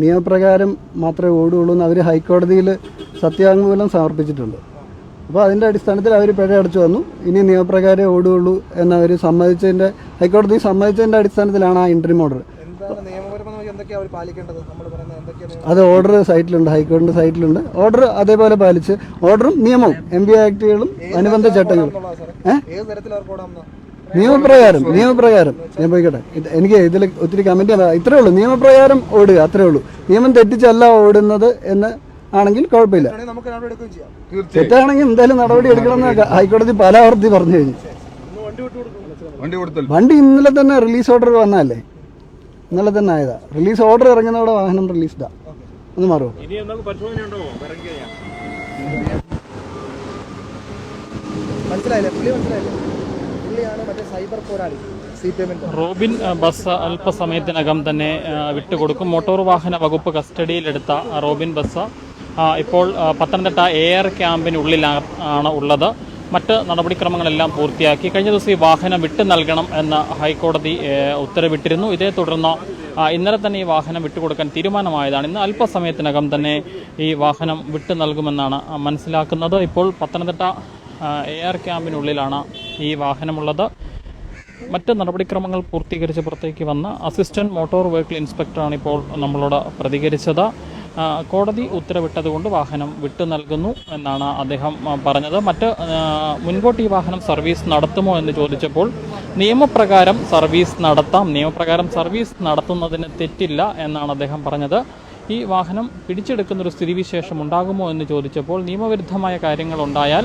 നിയമപ്രകാരം മാത്രമേ ഓടുകയുള്ളൂ എന്ന് അവർ ഹൈക്കോടതിയിൽ സത്യവാങ്മൂലം സമർപ്പിച്ചിട്ടുണ്ട്. അപ്പോൾ അതിന്റെ അടിസ്ഥാനത്തിൽ അവർ പിഴ അടച്ചു വന്നു. ഇനി നിയമപ്രകാരമേ ഓടുകയുള്ളൂ എന്നവർ സമ്മതിച്ചതിന്റെ ഹൈക്കോടതി സമ്മതിച്ചതിന്റെ അടിസ്ഥാനത്തിലാണ് ആ ഇൻട്രീം ഓർഡർ അത് ഓർഡർ സൈറ്റിലുണ്ട് ഹൈക്കോടതി സൈറ്റിലുണ്ട് ഓർഡർ അതേപോലെ പാലിച്ച് ഓർഡറും നിയമവും എം ബി ആക്ടുകളും അനുബന്ധ ചട്ടങ്ങളും. എന്നുള്ളതാ നിയമപ്രകാരം നിയമപ്രകാരം. ഞാൻ പോയിക്കോട്ടെ. എനിക്ക് ഇതിൽ ഒത്തിരി കമന്റ് ഇത്രേ ഉള്ളൂ. നിയമപ്രകാരം ഓടുക അത്രേ ഉള്ളൂ. നിയമം തെറ്റിച്ചല്ല ഓടുന്നത് എന്ന് ആണെങ്കിൽ കുഴപ്പമില്ല. തെറ്റാണെങ്കിൽ എന്തായാലും നടപടി എടുക്കണമെന്ന് ഹൈക്കോടതി പല ആവർത്തി പറഞ്ഞു കഴിഞ്ഞു. വണ്ടി ഇന്നലെ തന്നെ റിലീസ് ഓർഡർ വന്നതല്ലേ? ഇന്നലെ തന്നെ ആയതാ. റിലീസ് ഓർഡർ ഇറങ്ങുന്നവിടെ വാഹനം റിലീസ്ഡാ ഒന്ന് മാറുമോ മനസ്സിലായില്ലേ? പുള്ളി മനസ്സിലായില്ലേ? സൈബർ പോരാളി റോബിൻ ബസ് അല്പസമയത്തിനകം തന്നെ വിട്ടുകൊടുക്കും. മോട്ടോർ വാഹന വകുപ്പ് കസ്റ്റഡിയിലെടുത്ത റോബിൻ ബസ് ഇപ്പോൾ പത്തനംതിട്ട എയർ ക്യാമ്പിനുള്ളിലാണ് ആണ് ഉള്ളത്. മറ്റ് നടപടിക്രമങ്ങളെല്ലാം പൂർത്തിയാക്കി. കഴിഞ്ഞ ദിവസം ഈ വാഹനം വിട്ടു നൽകണം എന്ന ഹൈക്കോടതി ഉത്തരവിട്ടിരുന്നു. ഇതേ തുടർന്ന് ഇന്നലെ തന്നെ ഈ വാഹനം വിട്ടുകൊടുക്കാൻ തീരുമാനമായതാണ്. ഇന്ന് അല്പസമയത്തിനകം തന്നെ ഈ വാഹനം വിട്ടു നൽകുമെന്നാണ് മനസ്സിലാക്കുന്നത്. ഇപ്പോൾ പത്തനംതിട്ട എയർ ക്യാമ്പിനുള്ളിലാണ് ഈ വാഹനമുള്ളത്. മറ്റ് നടപടിക്രമങ്ങൾ പൂർത്തീകരിച്ച് പുറത്തേക്ക് വന്ന അസിസ്റ്റന്റ് മോട്ടോർ വെഹിക്കിൾ ഇൻസ്പെക്ടറാണ് ഇപ്പോൾ നമ്മളോട് പ്രതികരിച്ചത്. കോടതി ഉത്തരവിട്ടതുകൊണ്ട് വാഹനം വിട്ടു നൽകുന്നു എന്നാണ് അദ്ദേഹം പറഞ്ഞത്. മറ്റ് മുൻകൂട്ടി വാഹനം സർവീസ് നടത്തുമോ എന്ന് ചോദിച്ചപ്പോൾ നിയമപ്രകാരം സർവീസ് നടത്താം നിയമപ്രകാരം സർവീസ് നടത്തുന്നതിന് തെറ്റില്ല എന്നാണ് അദ്ദേഹം പറഞ്ഞത്. ഈ വാഹനം പിടിച്ചെടുക്കുന്നൊരു സ്ഥിതിവിശേഷം ഉണ്ടാകുമോ എന്ന് ചോദിച്ചപ്പോൾ നിയമവിരുദ്ധമായ കാര്യങ്ങൾ ഉണ്ടായാൽ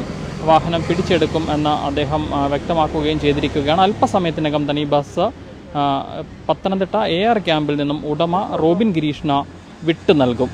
വാഹനം പിടിച്ചെടുക്കും എന്ന് അദ്ദേഹം വ്യക്തമാക്കുകയും ചെയ്തിരിക്കുകയാണ്. അല്പസമയത്തിനകം തന്നെ ഈ ബസ് പത്തനംതിട്ട എ ആർ ക്യാമ്പിൽ നിന്നും ഉടമ റോബിൻ ഗിരീഷിന് വിട്ടു നൽകും.